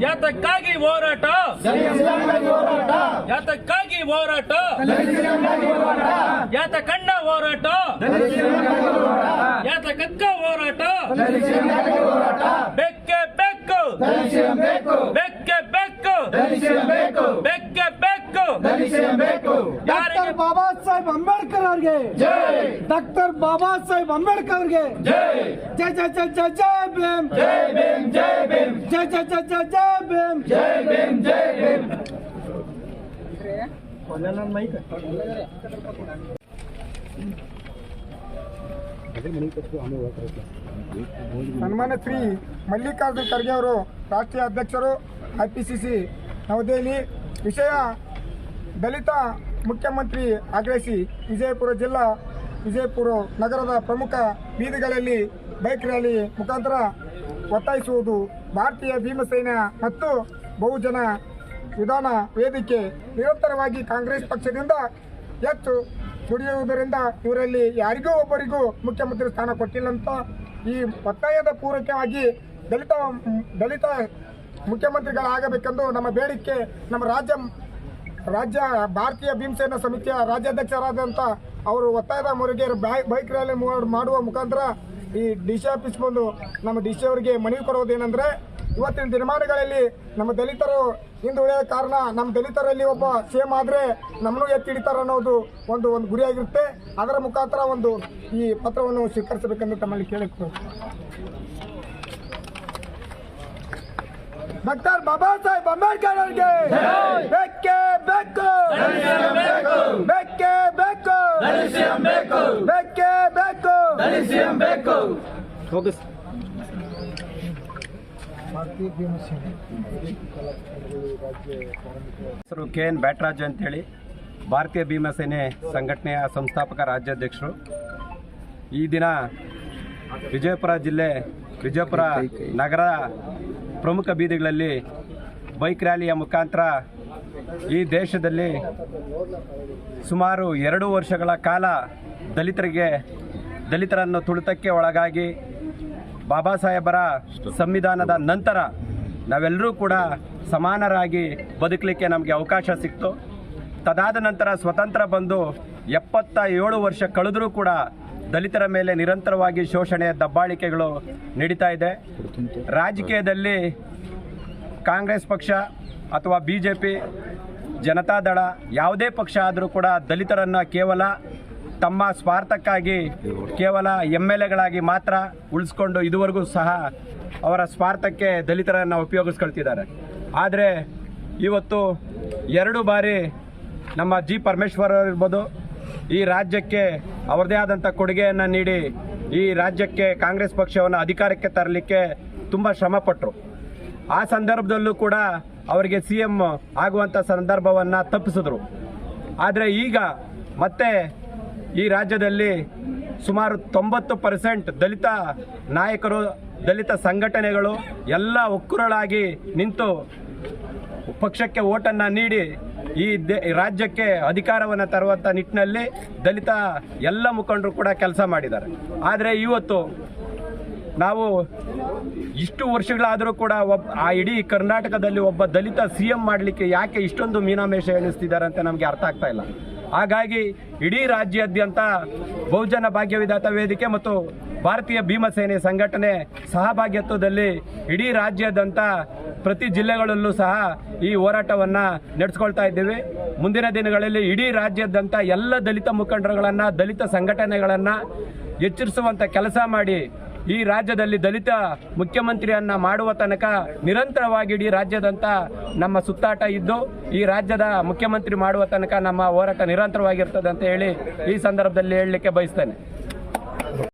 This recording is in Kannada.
ಯಾತಕ್ಕಾಗಿ ಹೋರಾಟ ಯಾತಕ್ಕಾಗಿ ಹೋರಾಟ. ಯಾತ ಕಂಡ ಹೋರಾಟ. ಯಾತಕಕ್ಕ ಹೋರಾಟ. ಬೆಕ್ಕೆ ಬೆಕ್ಕು. ಬೆಕ್ಕೆ ಬೆಕ್ಕು. ಬೆಕ್ಕೆ ಬೆಕ್ಕು. ಡಾಕ್ಟರ್ ಬಾಬಾ ಸಾಹೇಬ್ ಅಂಬೇಡ್ಕರ್ ಅವ್ರಿಗೆ. ಡಾಕ್ಟರ್ ಬಾಬಾ ಸಾಹೇಬ್ ಅಂಬೇಡ್ಕರ್ ಅವ್ರಿಗೆ. ಜೈ ಜೈ ಜೈ ಜೈ ಜೈ ಭೀಮ್. ಜೈ ಜೈ ಜೈ ಜೈ ಜೈ ಭೀಮ್. ಸನ್ಮಾನ್ಯ ಶ್ರೀ ಮಲ್ಲಿಕಾರ್ಜುನ್ ಖರ್ಗೆ ಅವರು ರಾಷ್ಟ್ರೀಯ ಅಧ್ಯಕ್ಷರು ಐ ಪಿ ಸಿ ಸಿ ನವದೆಹಲಿ. ವಿಷಯ ದಲಿತ ಮುಖ್ಯಮಂತ್ರಿ ಆಗ್ರಹಿಸಿ ವಿಜಯಪುರ ಜಿಲ್ಲಾ, ವಿಜಯಪುರ ನಗರದ ಪ್ರಮುಖ ಬೀದಿಗಳಲ್ಲಿ ಬೈಕ್ ರ್ಯಾಲಿ ಮುಖಾಂತರ ಒತ್ತಾಯಿಸುವುದು ಭಾರತೀಯ ಭೀಮಸೇನ ಮತ್ತು ಬಹುಜನ ವಿಧಾನ ವೇದಿಕೆ ನಿರಂತರವಾಗಿ ಕಾಂಗ್ರೆಸ್ ಪಕ್ಷದಿಂದ ಹೆಚ್ಚು ದುಡಿಯುವುದರಿಂದ ಇವರಲ್ಲಿ ಯಾರಿಗೂ ಒಬ್ಬರಿಗೂ ಮುಖ್ಯಮಂತ್ರಿ ಸ್ಥಾನ ಕೊಟ್ಟಿಲ್ಲ ಅಂತ ಈ ಒತ್ತಾಯದ ಪೂರಕವಾಗಿ ದಲಿತ ದಲಿತ ಮುಖ್ಯಮಂತ್ರಿಗಳಾಗಬೇಕೆಂದು ನಮ್ಮ ಬೇಡಿಕೆ ನಮ್ಮ ರಾಜ್ಯ ರಾಜ್ಯ ಭಾರತೀಯ ಭೀಮಸೇನ ಸಮಿತಿಯ ರಾಜ್ಯಾಧ್ಯಕ್ಷರಾದಂಥ ಅವರು ಒತ್ತಾಯದ ಮೂರಿಗೆ ಬೈಕ್ ರ್ಯಾಲಿ ಮಾಡುವ ಮುಖಾಂತರ ಈ ಡಿ ಸಿ ಆಫೀಸ್ ಬಂದು ನಮ್ಮ ಡಿ ಸಿ ಅವರಿಗೆ ಮನವಿ ಕೊಡುವುದೇನೆಂದರೆ ಇವತ್ತಿನ ದಿನಮಾನಗಳಲ್ಲಿ ನಮ್ಮ ದಲಿತರು ಹಿಂದುಳಿದ ಕಾರಣ ನಮ್ಮ ದಲಿತರಲ್ಲಿ ಒಬ್ಬ ಸೇಮ್ ಆದರೆ ನಮ್ಮನ್ನು ಎತ್ತಿ ಹಿಡಿತಾರ ಅನ್ನೋದು ಒಂದು ಒಂದು ಗುರಿಯಾಗಿರುತ್ತೆ. ಅದರ ಮುಖಾಂತರ ಒಂದು ಈ ಪತ್ರವನ್ನು ಸ್ವೀಕರಿಸಬೇಕೆಂದು ತಮ್ಮಲ್ಲಿ ಕೇಳಿತ್ತು ಡಾಕ್ಟರ್ ಬಾಬಾ ಸಾಹೇಬ್ ಅಂಬೇಡ್ಕರ್ ಅವರಿಗೆ ಬೇಕೇ ಬೇಕು. ಬೇಕೇ ಬೇಕು. ಹೆಸರು ಕೆ ಎನ್ ಬ್ಯಾಟ್ರಾಜ್ ಅಂತೇಳಿ. ಭಾರತೀಯ ಭೀಮಸೇನೆ ಸಂಘಟನೆಯ ಸಂಸ್ಥಾಪಕ ರಾಜ್ಯಾಧ್ಯಕ್ಷರು. ಈ ದಿನ ವಿಜಯಪುರ ಜಿಲ್ಲೆ, ವಿಜಯಪುರ ನಗರ ಪ್ರಮುಖ ಬೀದಿಗಳಲ್ಲಿ ಬೈಕ್ ರ್ಯಾಲಿಯ ಮುಖಾಂತರ ಈ ದೇಶದಲ್ಲಿ ಸುಮಾರು ಎರಡು ವರ್ಷಗಳ ಕಾಲ ದಲಿತರಿಗೆ, ದಲಿತರನ್ನು ತುಳಿತಕ್ಕೆ ಒಳಗಾಗಿ ಬಾಬಾ ಸಾಹೇಬರ ಸಂವಿಧಾನದ ನಂತರ ನಾವೆಲ್ಲರೂ ಕೂಡ ಸಮಾನರಾಗಿ ಬದುಕಲಿಕ್ಕೆ ನಮಗೆ ಅವಕಾಶ ಸಿಕ್ತು. ತದಾದ ನಂತರ ಸ್ವತಂತ್ರ ಬಂದು ಎಪ್ಪತ್ತ ಏಳು ವರ್ಷ ಕಳೆದರೂ ಕೂಡ ದಲಿತರ ಮೇಲೆ ನಿರಂತರವಾಗಿ ಶೋಷಣೆ ದಬ್ಬಾಳಿಕೆಗಳು ನಡೀತಾ ಇದೆ. ರಾಜಕೀಯದಲ್ಲಿ ಕಾಂಗ್ರೆಸ್ ಪಕ್ಷ ಅಥವಾ ಬಿ ಜೆ ಪಿ ಜನತಾದಳ ಯಾವುದೇ ಪಕ್ಷ ಆದರೂ ಕೂಡ ದಲಿತರನ್ನು ಕೇವಲ ತಮ್ಮ ಸ್ವಾರ್ಥಕ್ಕಾಗಿ ಕೇವಲ ಎಂ ಎಲ್ ಎಗಳಾಗಿ ಮಾತ್ರ ಉಳಿಸ್ಕೊಂಡು ಇದುವರೆಗೂ ಸಹ ಅವರ ಸ್ವಾರ್ಥಕ್ಕೆ ದಲಿತರನ್ನು ಉಪಯೋಗಿಸ್ಕೊಳ್ತಿದ್ದಾರೆ. ಆದರೆ ಇವತ್ತು ಎರಡು ಬಾರಿ ನಮ್ಮ ಜಿ ಪರಮೇಶ್ವರ ಇರ್ಬೋದು, ಈ ರಾಜ್ಯಕ್ಕೆ ಅವರದೇ ಆದಂಥ ಕೊಡುಗೆಯನ್ನು ನೀಡಿ ಈ ರಾಜ್ಯಕ್ಕೆ ಕಾಂಗ್ರೆಸ್ ಪಕ್ಷವನ್ನು ಅಧಿಕಾರಕ್ಕೆ ತರಲಿಕ್ಕೆ ತುಂಬ ಶ್ರಮಪಟ್ಟರು ಆ ಸಂದರ್ಭದಲ್ಲೂ ಕೂಡ ಅವರಿಗೆ ಸಿ ಎಂ ಆಗುವಂಥ ಸಂದರ್ಭವನ್ನು ತಪ್ಪಿಸಿದ್ರು. ಆದರೆ ಈಗ ಮತ್ತೆ ಈ ರಾಜ್ಯದಲ್ಲಿ ಸುಮಾರು ತೊಂಬತ್ತು ಪರ್ಸೆಂಟ್ ದಲಿತ ನಾಯಕರು, ದಲಿತ ಸಂಘಟನೆಗಳು ಎಲ್ಲ ಒಕ್ಕುರಳಾಗಿ ನಿಂತು ಪಕ್ಷಕ್ಕೆ ಓಟನ್ನು ನೀಡಿ ಈ ರಾಜ್ಯಕ್ಕೆ ಅಧಿಕಾರವನ್ನು ತರುವಂಥ ನಿಟ್ಟಿನಲ್ಲಿ ದಲಿತ ಎಲ್ಲ ಮುಖಂಡರು ಕೂಡ ಕೆಲಸ ಮಾಡಿದ್ದಾರೆ. ಆದರೆ ಇವತ್ತು ನಾವು ಇಷ್ಟು ವರ್ಷಗಳಾದರೂ ಕೂಡ ಒಬ್ಬ ಆ ಇಡೀ ಕರ್ನಾಟಕದಲ್ಲಿ ಒಬ್ಬ ದಲಿತ ಸಿ ಎಂ ಮಾಡಲಿಕ್ಕೆ ಯಾಕೆ ಇಷ್ಟೊಂದು ಮೀನಾಮೇಷ ಎಣಿಸ್ತಿದ್ದಾರೆ ಅಂತ ನಮಗೆ ಅರ್ಥ ಆಗ್ತಾ ಇಲ್ಲ. ಹಾಗಾಗಿ ಇಡೀ ರಾಜ್ಯಾದ್ಯಂತ ಬಹುಜನ ಭಾಗ್ಯವಿಧಾತ ವೇದಿಕೆ ಮತ್ತು ಭಾರತೀಯ ಭೀಮಸೇನೆ ಸಂಘಟನೆ ಸಹಭಾಗ್ಯತ್ವದಲ್ಲಿ ಇಡೀ ರಾಜ್ಯಾದ್ಯಂತ ಪ್ರತಿ ಜಿಲ್ಲೆಗಳಲ್ಲೂ ಸಹ ಈ ಹೋರಾಟವನ್ನು ನಡೆಸ್ಕೊಳ್ತಾ ಇದ್ದೀವಿ. ಮುಂದಿನ ದಿನಗಳಲ್ಲಿ ಇಡೀ ರಾಜ್ಯಾದ್ಯಂತ ಎಲ್ಲ ದಲಿತ ಮುಖಂಡರುಗಳನ್ನು, ದಲಿತ ಸಂಘಟನೆಗಳನ್ನು ಎಚ್ಚರಿಸುವಂಥ ಕೆಲಸ ಮಾಡಿ ಈ ರಾಜ್ಯದಲ್ಲಿ ದಲಿತ ಮುಖ್ಯಮಂತ್ರಿಯನ್ನ ಮಾಡುವ ತನಕ ನಿರಂತರವಾಗಿ ಇಡೀ ರಾಜ್ಯದಂತ ನಮ್ಮ ಸುತ್ತಾಟ ಇದ್ದು, ಈ ರಾಜ್ಯದ ಮುಖ್ಯಮಂತ್ರಿ ಮಾಡುವ ತನಕ ನಮ್ಮ ಹೋರಾಟ ನಿರಂತರವಾಗಿರ್ತದೆ ಅಂತ ಹೇಳಿ ಈ ಸಂದರ್ಭದಲ್ಲಿ ಹೇಳಲಿಕ್ಕೆ ಬಯಸ್ತೇನೆ.